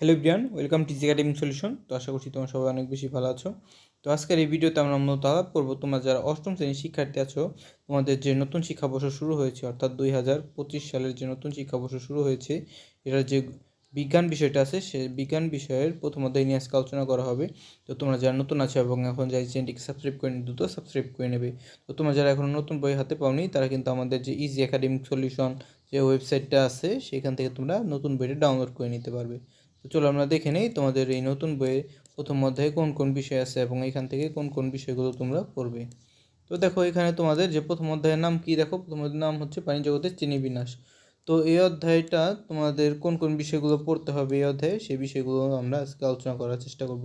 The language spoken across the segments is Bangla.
Hello Brian welcome TG academy solution তো আশা করছি তোমার সবাই অনেক বেশি ভালো আছো। তো আজকের এই ভিডিওতে আমরা মূলত আলাপ করব, তোমরা যারা অষ্টম শ্রেণির শিক্ষার্থী আছো, তোমাদের যে নতুন শিক্ষাবর্ষ শুরু হয়েছে, অর্থাৎ দুই হাজার পঁচিশ সালের যে নতুন শিক্ষাবর্ষ শুরু হয়েছে, এটার যে বিজ্ঞান বিষয়টা আছে, সে বিজ্ঞান বিষয়ের প্রথম অধ্যায় নিয়ে আজকে আলোচনা করা হবে। তো তোমরা যারা নতুন আছো এবং এখন যাই চ্যানেলটিকে সাবস্ক্রাইব করে দ্রুত সাবস্ক্রাইব করে নেবে। তো তোমরা যারা এখন নতুন বই হাতে পাওনি, তারা কিন্তু আমাদের যে ইজি একাডেমিক সলিউশন যে ওয়েবসাইটটা আছে, সেখান থেকে তোমরা নতুন বইটা ডাউনলোড করে নিতে পারবে। চলো আমরা দেখে নিই তোমাদের এই নতুন বইয়ে প্রথম অধ্যায়ে কোন কোন বিষয় আছে এবং এখান থেকে কোন কোন বিষয়গুলো তোমরা পড়বে। তো দেখো এখানে তোমাদের যে প্রথম অধ্যায়ের নাম কি দেখো? প্রথম নাম হচ্ছে পানি জগতের চিনি বিনাশ। তো এই অধ্যায়টা তোমাদের কোন কোন বিষয়গুলো পড়তে হবে এই অধ্যায়ে সেই বিষয়গুলো আমরা আজকে আলোচনা করার চেষ্টা করব।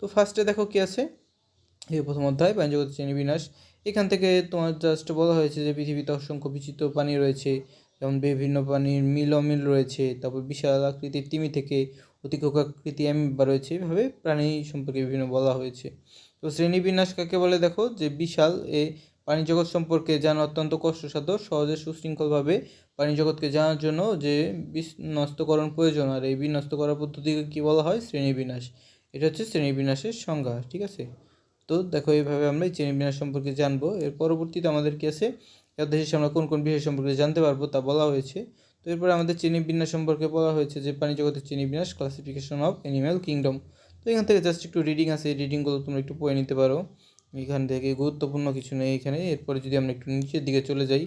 তো ফার্স্টে দেখো কি আছে? এই প্রথম অধ্যায়, পানি জগতের চিনি বিনাশ। এখান থেকে তোমার জাস্ট বলা হয়েছে যে পৃথিবীতে অসংখ্য বিচিত্র পানি রয়েছে, যেমন বিভিন্ন পানির মিল অমিল রয়েছে, তারপর বিশাল আকৃতির তিমি থেকে অতি আকৃতি অ্যামিবা রয়েছে এভাবে প্রাণী সম্পর্কে বিভিন্ন বলা হয়েছে। তো শ্রেণীবিন্যাস কাকে বলে? দেখো, যে বিশাল এ জগৎ সম্পর্কে জানা অত্যন্ত কষ্টসাধ্য, সহজে সুশৃঙ্খলভাবে জগৎকে জানার জন্য যে বিনস্তকরণ প্রয়োজন। আর এই বিনষ্ট করার পদ্ধতিকে কী বলা হয়? শ্রেণীবিন্যাস। এটা হচ্ছে শ্রেণীবিন্যাসের সংজ্ঞা, ঠিক আছে? তো দেখো এইভাবে আমরা এই শ্রেণীবিন্যাস সম্পর্কে জানব। এর পরবর্তীতে আমাদের কি আছে? এর আমরা কোন কোন বিষয় সম্পর্কে জানতে পারব তা বলা হয়েছে। তো এরপরে আমাদের চিনি বিন্যাস সম্পর্কে বলা হয়েছে যে প্রাণী জগতের চিনি বিন্যাস ক্লাসিফিকেশন অফ অ্যানিম্যাল কিংডম তো এখান থেকে জাস্ট একটু রিডিং আছে, এই রিডিংগুলো তোমরা একটু পড়ে নিতে পারো। এখান থেকে গুরুত্বপূর্ণ কিছু নেই এখানে। এরপরে যদি আমরা একটু নিচের দিকে চলে যাই,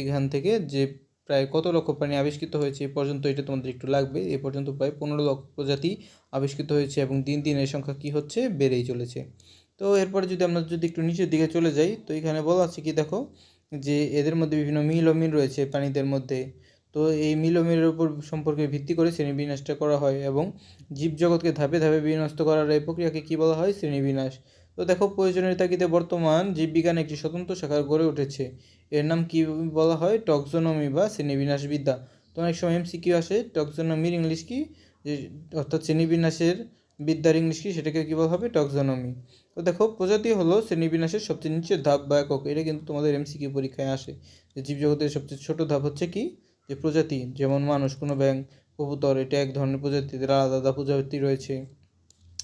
এখান থেকে যে প্রায় কত লক্ষ প্রাণী আবিষ্কৃত হয়েছে এ পর্যন্ত এটা তোমাদের একটু লাগবে। এ পর্যন্ত প্রায় পনেরো লক্ষ প্রজাতি আবিষ্কৃত হয়েছে এবং দিন দিন এর সংখ্যা কী হচ্ছে বেড়েই চলেছে। তো এরপরে যদি আমরা যদি একটু নিচের দিকে চলে যাই, তো এখানে বলা আছে কি দেখো, যে এদের মধ্যে বিভিন্ন মিল অমিল রয়েছে প্রাণীদের মধ্যে। তো এই মিল অমিলের উপর সম্পর্কে ভিত্তি করে শ্রেণীবিন্যাসটা করা হয় এবং জীবজগৎকে ধাপে ধাপে বিনষ্ট করার এই প্রক্রিয়াকে কী বলা হয়? শ্রেণীবিন্যাস। তো দেখো, প্রয়োজনের তাগিদে বর্তমান জীববিজ্ঞান একটি স্বতন্ত্র শাখা গড়ে উঠেছে। এর নাম কি বলা হয়? টক্সোনমি বা শ্রেণীবিন্যাসবিদ্যা। তো অনেক সময় এমসিকিউ আসে। টক্সোনমির ইংলিশ কি? যে অর্থাৎ শ্রেণীবিন্যাসের বিদ্যার ইংলিশ কি? সেটাকে কী বলা হবে? টক্সোনমি। তো দেখো, প্রজাতি হলো শ্রেণীবিন্যাসের সবচেয়ে নিচের ধাপ বা একক। এটা কিন্তু তোমাদের এমসিকিউ পরীক্ষায় আসে। যে জীবজগতের সবচেয়ে ছোট ধাপ হচ্ছে কি? যে প্রজাতি, যেমন মানুষ, কোনো ব্যাং কবুতর, এটা এক ধরনের প্রজাতিদের আলাদা আলাদা প্রজাতি রয়েছে।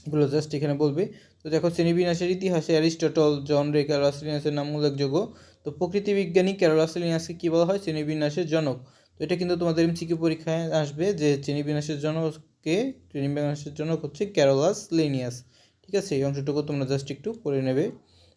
এগুলো জাস্ট এখানে বলবে। তো দেখো, শ্রেণীবিন্যাসের ইতিহাসে অ্যারিস্টটল, জন রে ক্যারোলাসিলিনাসের নাম উল্লেখযোগ্য। তো প্রকৃতি বিজ্ঞানী কী বলা হয়? শ্রেণীবিন্যাসের জনক। তো এটা কিন্তু তোমাদের এমসিকিউ পরীক্ষায় আসবে যে শ্রেণীবিন্যাসের জনককে, শ্রেণীবিন্যাসের জনক হচ্ছে ক্যারোলাস লিনিয়াস। ঠিক আছে, এই অংশটুকু তোমরা জাস্ট একটু করে নেবে।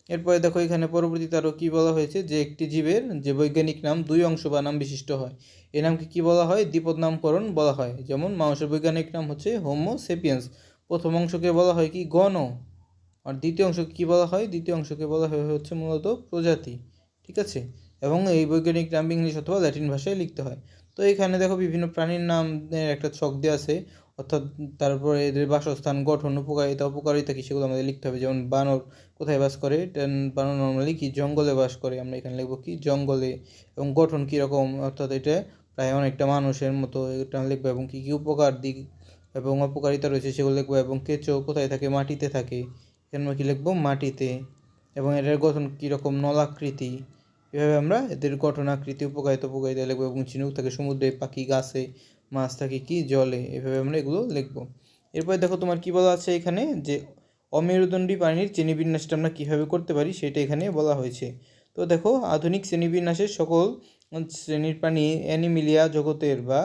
এরপরে দেখো এখানে পরবর্তীতে আরও কী বলা হয়েছে? যে একটি জীবের যে বৈজ্ঞানিক নাম, দুই অংশ বা নাম বিশিষ্ট হয়। এ নামকে কী বলা হয়? দ্বিপদ নামকরণ বলা হয়। যেমন মানুষের বৈজ্ঞানিক নাম হচ্ছে হোমো সেপিয়েন্স। প্রথম অংশকে বলা হয় কি? গণ। আর দ্বিতীয় অংশকে কী বলা হয়? দ্বিতীয় অংশকে বলা হয় হচ্ছে মূলত প্রজাতি। ঠিক আছে? এবং এই বৈজ্ঞানিক নাম ইংলিশ অথবা ল্যাটিন ভাষায় লিখতে হয়। তো এখানে দেখো বিভিন্ন প্রাণীর নামের একটা ছক দেওয়া আছে। অর্থাৎ তারপরে এদের বাসস্থান, গঠন, উপকারিতা, অপকারিতা কী সেগুলো আমাদের লিখতে হবে? যেমন বানর কোথায় বাস করে? বানর নর্মালি কি? জঙ্গলে বাস করে। আমরা এখানে লিখব কি? জঙ্গলে। এবং গঠন কীরকম? অর্থাৎ এটা প্রায় অনেকটা মানুষের মতো এটা লিখব। এবং কী কী উপকার দিক এবং অপকারিতা রয়েছে সেগুলো লিখব। এবং কেঁচো কোথায় থাকে? মাটিতে থাকে। এখানে কী লিখব? মাটিতে। এবং এটার গঠন কীরকম? নলাকৃতি। এভাবে আমরা এদের গঠন, আকৃতি, উপকারিতা উপকারিতা লিখব। এবং চিনুক থাকে সমুদ্রে, পাখি, গাছে। মাছ থাকে কি জলে, এভাবে আমরা এগুলো লিখব। এরপরে দেখো তোমার কী বলা আছে এখানে যে অমেরুদণ্ডী প্রাণীর শ্রেণীবিন্যাসটা আমরা কীভাবে করতে পারি সেটা এখানে বলা হয়েছে। তো দেখো, আধুনিক শ্রেণীবিন্যাসের সকল শ্রেণির প্রাণী অ্যানিমিলিয়া জগতের বা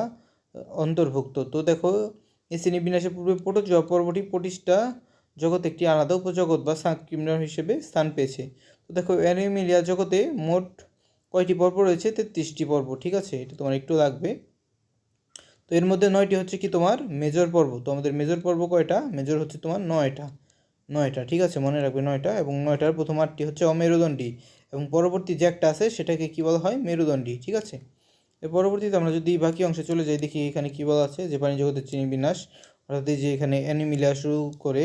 অন্তর্ভুক্ত। তো দেখো, এই শ্রেণীবিন্যাসের পূর্বে প্রোটোজোয়া পর্বটি প্রতিষ্ঠা জগৎ একটি আলাদা উপজগৎ বা সাবকিমডম হিসেবে স্থান পেয়েছে। তো দেখো, অ্যানিমিলিয়া জগতে মোট কয়টি পর্ব রয়েছে? তেত্রিশটি পর্ব, ঠিক আছে? এটা তোমার একটু লাগবে। তো এর মধ্যে নয়টি হচ্ছে কি তোমার মেজর পর্ব? তো আমাদের মেজর পর্ব কয়টা? মেজর হচ্ছে তোমার নয়টা। নয়টা, ঠিক আছে? মনে রাখবে নয়টা এবং নয়টার প্রথম আটটি হচ্ছে অমেরুদণ্ডী এবং পরবর্তী যে একটা আছে সেটাকে কী বলা হয়? মেরুদণ্ডী, ঠিক আছে? এর পরবর্তীতে আমরা যদি বাকি অংশে চলে যাই, দেখি এখানে কী বলা আছে? যে প্রাণী জগতের চিনি বিন্যাস অর্থাৎ যে এখানে অ্যানিমিলা শুরু করে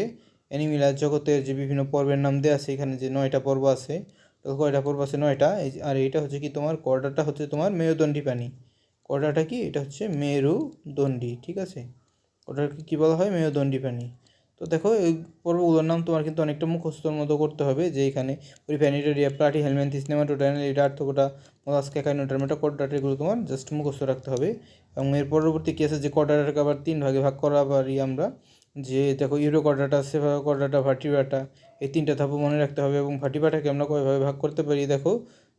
অ্যানিমিলা জগতের যে বিভিন্ন পর্বের নাম দেওয়া আছে, এখানে যে নয়টা পর্ব আছে কয়টা পর্ব আছে? নয়টা। আর এইটা হচ্ছে কি তোমার কর্ডারটা হচ্ছে তোমার মেরুদণ্ডী প্রাণী। কর্ডারটা কি? এটা হচ্ছে মেরুদণ্ডী ঠিক আছে? কর্ডারকে কী বলা হয়? মেরুদণ্ডী প্রাণী তো দেখো, এই পর্বগুলোর নাম তোমার কিন্তু অনেকটা মুখস্থর মতো করতে হবে যে এখানে ওই প্যানিটেরিয়া, প্লাটি হেলমেন্থিস নেমাটোডাইন এটা আর্থকোটা মোলাস্কা কাইনোটার মেটাকর্ডাটা এগুলো তোমার জাস্ট মুখস্থ রাখতে হবে। এবং এর পরবর্তী কী আছে যে কর্ডাটাকে আবার তিন ভাগে ভাগ করা পারি আমরা। যে দেখো, urochordata cephalochordata vertebrata এই তিনটা ধাপও মনে রাখতে হবে এবং ভার্টিবাটাকে আমরা কয়ভাবে ভাগ করতে পারি? দেখো,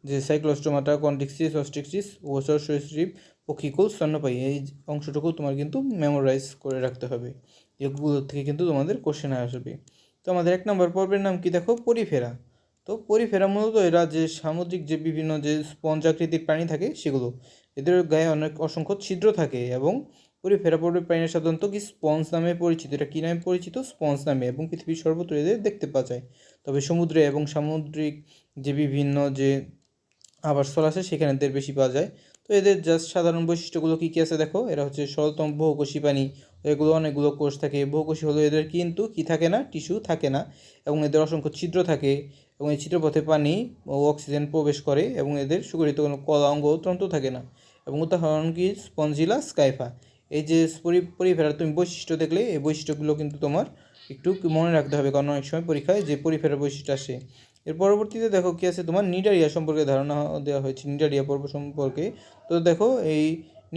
যে সাইক্লোস্টোমাটা কন্ডিক্সিস অস্টিক্সিস, ওসর, সরিসৃপ পক্ষিকুল স্তন্যপায়ী এই অংশটুকু তোমার কিন্তু মেমোরাইজ করে রাখতে হবে। এগুলো থেকে কিন্তু তোমাদের কোশ্চেন আসবে। তো আমাদের এক নম্বর পর্বের নাম কি দেখো? পরিফেরা। তো পরিফেরা মূলত এরা যে সামুদ্রিক যে বিভিন্ন যে স্পঞ্জ আকৃতির প্রাণী থাকে সেগুলো। এদের গায়ে অনেক অসংখ্য ছিদ্র থাকে এবং পরিফেরা পর্বের প্রাণীরা সাধারণত কি স্পঞ্জ নামে পরিচিত? এটা কী নামে পরিচিত? স্পঞ্জ নামে এবং পৃথিবীর সর্বত্র এদের দেখতে পাওয়া যায়। তবে সমুদ্রে এবং সামুদ্রিক যে বিভিন্ন যে আবাসস্থল আছে সেখানে এদের বেশি পাওয়া যায়। তো এদের জাস্ট সাধারণ বৈশিষ্ট্যগুলো কী কী আছে দেখো? এরা হচ্ছে সরলতম বহুকোষী প্রাণী। এগুলো অনেকগুলো কোষ থাকে। বহুকোষী হলো এদের কিন্তু কি থাকে না? টিস্যু থাকে না এবং এদের অসংখ্য ছিদ্র থাকে এবং এই ছিদ্রপথে পানি ও অক্সিজেন প্রবেশ করে এবং এদের সুগঠিত কোনো কলা, অঙ্গ তন্ত্র থাকে না। এবং উদাহরণ কি? Spongilla Scypha. এই যে পরি- পরিফেরার তুমি বৈশিষ্ট্য দেখলে, এই বৈশিষ্ট্যগুলো কিন্তু তোমার একটু মনে রাখতে হবে। কারণ অনেক সময় পরীক্ষায় যে পরিফেরার বৈশিষ্ট্য আসে এর পরবর্তীতে দেখো কি আছে? তোমার নিডারিয়া সম্পর্কে ধারণা দেওয়া হয়েছে, নিডারিয়া পর্ব সম্পর্কে। তো দেখো, এই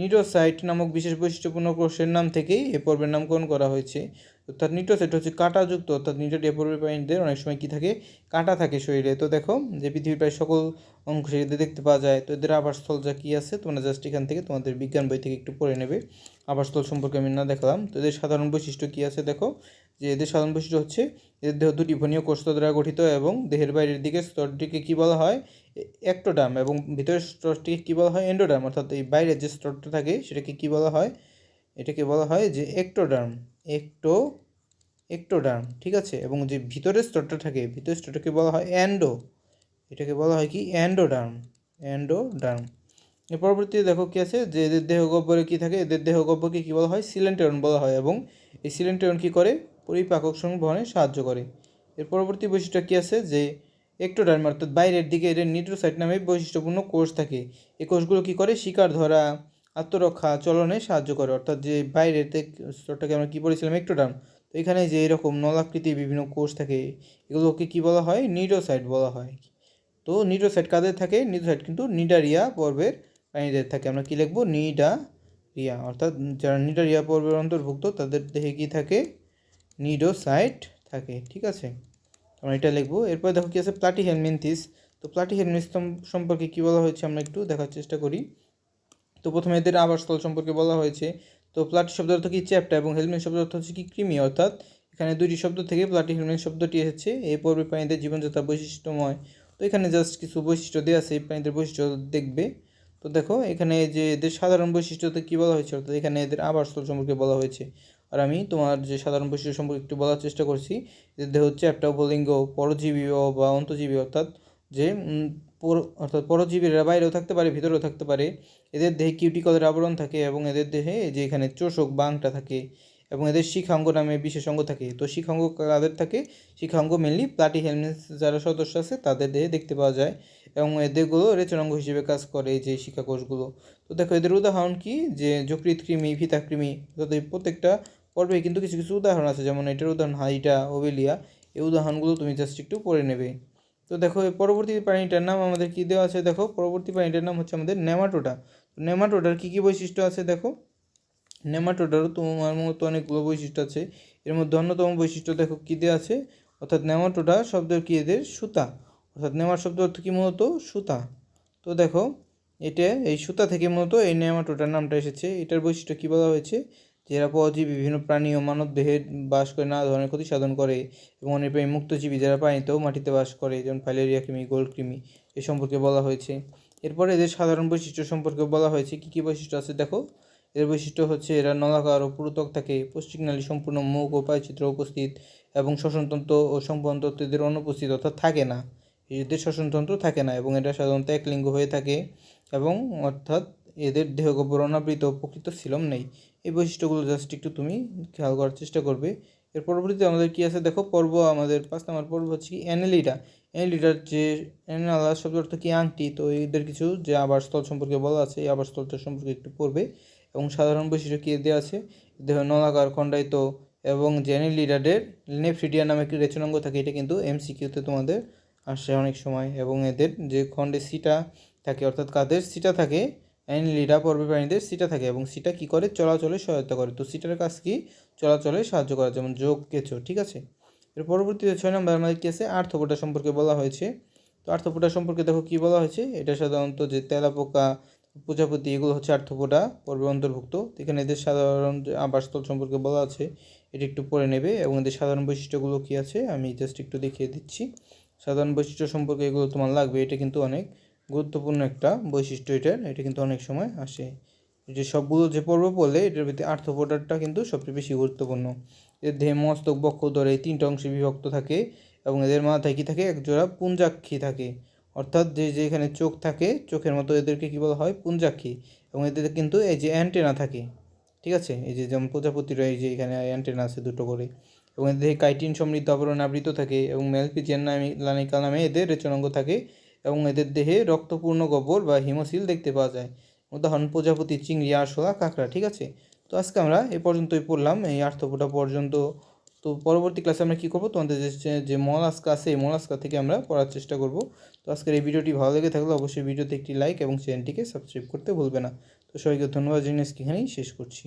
নিডোসাইট নামক বিশেষ বৈশিষ্ট্যপূর্ণ কোষের নাম থেকেই এই পর্বের নামকরণ করা হয়েছে। অর্থাৎ নিটোসাইট হচ্ছে কাঁটাযুক্ত, অর্থাৎ নিডারিয়া পর্বের প্রাণীদের অনেক সময় কি থাকে? কাঁটা থাকে শরীরে। তো দেখো যে পৃথিবীর প্রায় সকল অংশে এদের দেখতে পাওয়া যায়। তো এদের আবাসস্থল যা কী আছে? তোমরা জাস্ট এখান থেকে তোমাদের বিজ্ঞান বই থেকে একটু পড়ে নেবে। আবাসস্থল সম্পর্কে আমি না দেখালাম। তো এদের সাধারণ বৈশিষ্ট্য কী আছে? দেখো যে এদের সাধারণ বৈশিষ্ট্য হচ্ছে, এদের দেহ দুটি ভনীয় কোষ দ্বারা গঠিত এবং দেহের বাইরের দিকে স্তরটিকে কী বলা হয়? একটোডাম এবং ভিতরের স্তরটিকে কী বলা হয়? এন্ডোডাম অর্থাৎ এই বাইরের যে স্তরটা থাকে, সেটাকে কী বলা হয়? এটাকে বলা হয় যে একটোডার্ম একটো একটোডার্ম ঠিক আছে? এবং যে ভিতরের স্তরটা থাকে, ভিতরের স্তরটাকে বলা হয় অ্যান্ডো এটাকে বলা হয় কি? অ্যান্ডোডার্ম অ্যান্ডোডার্ম এর পরবর্তীতে দেখো কী আছে? যে এদের দেহ গহ্বরে কী থাকে? এদের দেহ গহ্বরকে কী বলা হয়? সিলেন্টেরন বলা হয় এবং এই সিলেন্টেরন কী করে? পরিপাকক সংবহনে সাহায্য করে। এর পরবর্তী বৈশিষ্ট্য কী আছে? যে একটোডার্ম অর্থাৎ বাইরের দিকে এদের নিউট্রোসাইট নামে বৈশিষ্ট্যপূর্ণ কোষ থাকে। এই কোষগুলো কী করে? শিকার ধরা, আত্মরক্ষা, চলনে সাহায্য করে। অর্থাৎ যে বাইরের স্তরটাকে আমরা কী বলেছিলাম? একটোডার্ম তো এখানে যে এরকম নলাকৃতির বিভিন্ন কোষ থাকে, এগুলোকে কী বলা হয়? নিডোসাইট বলা হয়। তো নিডোসাইট কাদের থাকে? নিডোসাইট কিন্তু নিডারিয়া পর্বের প্রাণীদের থাকে। আমরা কী লিখব? নিডারিয়া। অর্থাৎ যারা নিডারিয়া পর্বের অন্তর্ভুক্ত, তাদের দেহে কী থাকে? নিডোসাইট থাকে, ঠিক আছে? আমরা এটা লিখব। এরপর দেখো কি আছে প্লাটি হেলমিনথিস তো প্লাটি হেলমিনথিস সম্পর্কে কী বলা হয়েছে আমরা একটু দেখার চেষ্টা করি। তো প্রথমে এদের আবাসস্থল সম্পর্কে বলা হয়েছে। তো প্লাটি শব্দ অর্থ কি? চ্যাপ্টা এবং হেলমেট শব্দ অর্থ হচ্ছে কি? কৃমি, অর্থাৎ এখানে দুইটি শব্দ থেকে প্লাটি হেলমেট শব্দটি এসেছে। এই পর্বে প্রাণীদের জীবনযাত্রা বৈশিষ্ট্যময়। তো এখানে জাস্ট কিছু বৈশিষ্ট্য দেওয়া আছে, এই প্রাণীদের বৈশিষ্ট্য দেখবে। তো দেখো, এখানে যে এদের সাধারণ বৈশিষ্ট্যতে কী বলা হয়েছে? অর্থাৎ এখানে এদের আবাসস্থল সম্পর্কে বলা হয়েছে। আর আমি তোমার যে সাধারণ বৈশিষ্ট্য সম্পর্কে একটু বলার চেষ্টা করছি এদের দেহ হচ্ছে একটা উপলিঙ্গ, পরজীবী বা অন্তজীবী অর্থাৎ যে অর্থাৎ পরজীবীরা বাইরেও থাকতে পারে, ভিতরেও থাকতে পারে। এদের দেহে কিউটিকলের আবরণ থাকে এবং এদের দেহে যে এখানে চোষক বাংটা থাকে এবং এদের শিখাঙ্গ নামে বিশেষ অঙ্গ থাকে। তো শিখাঙ্গ কাদের থাকে? শিখাঙ্গ মেনলি প্লাটি হেলমেট যারা সদস্য আছে, তাদের দেহে দেখতে পাওয়া যায় এবং এদেরগুলো রেচনাঙ্গ হিসেবে কাজ করে যে শিক্ষাকোষগুলো। তো দেখো, এদের উদাহরণ কি? যে যকৃৎ কৃমি ফিতাকৃমি অর্থাৎ প্রত্যেকটা পর্বে কিন্তু কিছু কিছু উদাহরণ আছে, যেমন এটার উদাহরণ হাইটা ওবেলিয়া। এই উদাহরণগুলো তুমি জাস্ট একটু পড়ে নেবে। তো দেখো, এই পরবর্তী প্রাণীটার নাম আমাদের কী দেওয়া আছে? দেখো, পরবর্তী প্রাণীটার নাম হচ্ছে আমাদের নেমাটোডা তো নেমাটোডার কী কী বৈশিষ্ট্য আছে দেখো? নেমাটোডারও তোমার মতো অনেকগুলো বৈশিষ্ট্য আছে। এর মধ্যে অন্যতম বৈশিষ্ট্য দেখো, কী দেওয়া আছে? অর্থাৎ নেমাটোডা শব্দ কী এদের? সুতা। অর্থাৎ নেমার শব্দ অর্থ কী মূলত? সুতা। তো দেখো, এটা এই সুতা থেকে মূলত এই নেমাটোডার নামটা এসেছে। এটার বৈশিষ্ট্য কী বলা হয়েছে? যে এরা পরজীবী বিভিন্ন প্রাণী ও মানব দেহে বাস করে নানা ধরনের ক্ষতি সাধন করে এবং অনেক প্রাণী মুক্তজীবী যারা পানিতেও মাটিতে বাস করে, যেমন ফাইলেরিয়া কৃমি, গোল্ড কৃমি, এ সম্পর্কে বলা হয়েছে। এরপরে এদের সাধারণ বৈশিষ্ট্য সম্পর্কে বলা হয়েছে, কী কী বৈশিষ্ট্য আছে দেখো। এর বৈশিষ্ট্য হচ্ছে এরা নলাকার ও পুরুতক থাকে পশ্চিমনালী সম্পূর্ণ মুখ ও পায়চিত্র উপস্থিত এবং শ্বসনতন্ত্র ও সম্পদতন্ত্র এদের অনুপস্থিত অর্থাৎ থাকে না। এদের শ্বসনতন্ত্র থাকে না এবং এটা সাধারণত এক লিঙ্গ হয়ে থাকে এবং অর্থাৎ এদের দেহগহ্বর অনাবৃত ও প্রকৃত সিলম নেই। এই বৈশিষ্ট্যগুলো জাস্ট একটু তুমি খেয়াল করার চেষ্টা করবে। এর পরবর্তীতে আমাদের কী আছে? দেখো, পর্ব আমাদের পাঁচ নম্বর পর্ব হচ্ছে কি অ্যানেলিটা। অ্যানেলিটার যে অ্যানালা শব্দ অর্থ কি আংটি? তো এদের কিছু যে আবাসস্থল সম্পর্কে বলা আছে, এই আবাসস্থলটা সম্পর্কে একটু পড়বে। এবং সাধারণ বৈশিষ্ট্য কী দেওয়া আছে? দেহ নলাকার খণ্ডায়িত এবং জেনি লিডারের নেফ্রিডিয়া নামে একটি রেচনাঙ্গ থাকে, এটা কিন্তু এমসিকিউতে তোমাদের আসে অনেক সময়। এবং এদের যে খণ্ডে সিটা থাকে, অর্থাৎ কাদের সিটা থাকে অ্যানিলিডা পর্বে প্রাণীদের সিটা থাকে এবং সিটা কি করে? চলাচলে সহায়তা করে। তো সিটার কাজ কি? চলাচলে সাহায্য করা, যেমন যোগ, কেঁচো, ঠিক আছে? এর পরবর্তীতে ছয় নম্বর আমাদের কি আছে? আর্থপোটা সম্পর্কে বলা হয়েছে। তো আর্থপোটা সম্পর্কে দেখো কি বলা হয়েছে? এটা সাধারণত যে তেলাপোকা, প্রজাপতি, এগুলো হচ্ছে আর্থপোডা পর্বে অন্তর্ভুক্ত। এখানে এদের সাধারণ আবাসস্থল সম্পর্কে বলা আছে, এটি একটু পড়ে নেবে। এবং এদের সাধারণ বৈশিষ্ট্যগুলো কি আছে? আমি জাস্ট একটু দেখিয়ে দিচ্ছি। সাধারণ বৈশিষ্ট্য সম্পর্কে এগুলো তোমার লাগবে, এটা কিন্তু অনেক। গুরুত্বপূর্ণ একটা বৈশিষ্ট্য এটার এটা কিন্তু অনেক সময় আসে। যে সবগুলো যে পর্ব পড়লে এটার ভিতরে আর্থপোডারটা কিন্তু সবচেয়ে বেশি গুরুত্বপূর্ণ। এর দেহে মস্তক, বক্ষ ধরে এই তিনটা অংশে বিভক্ত থাকে এবং এদের মাথায় কী থাকে? একজোড়া পুঞ্জাক্ষী থাকে। অর্থাৎ যে যে এখানে চোখ থাকে, চোখের মতো এদেরকে কী বলা হয়? পুঞ্জাক্ষী। এবং এদের কিন্তু এই যে অ্যান্টেনা থাকে, ঠিক আছে? এই যে যেমন প্রজাপতিরা এই যে এখানে অ্যান্টেনা আছে দুটো করে। এবং এদের কাইটিন সমৃদ্ধ আবরণ আবৃত থাকে এবং মেলপিজিয়ান নামে, লানিকা নামে এদের রেচনাঙ্গ থাকে। এবং এদের দেহে রক্তপূর্ণ গোবর বা হিমোসিল দেখতে পাওয়া যায়। উদাহরণ, প্রজাপতি চিংড়ি, আরশোলা, কাঁকড়া, ঠিক আছে? তো আজকে আমরা এ পর্যন্তই পড়লাম, এই আর্থপোটা পর্যন্ত। তো পরবর্তী ক্লাসে আমরা কী করব? তোমাদের যে যে মলাস্কা আছে, এই মলাস্কা থেকে আমরা পড়ার চেষ্টা করব। তো আজকের এই ভিডিওটি ভালো লেগে থাকলে অবশ্যই ভিডিওতে একটি লাইক এবং চ্যানেলটিকে সাবস্ক্রাইব করতে ভুলবে না। তো সবাইকে ধন্যবাদ আজকে এখানেই শেষ করছি।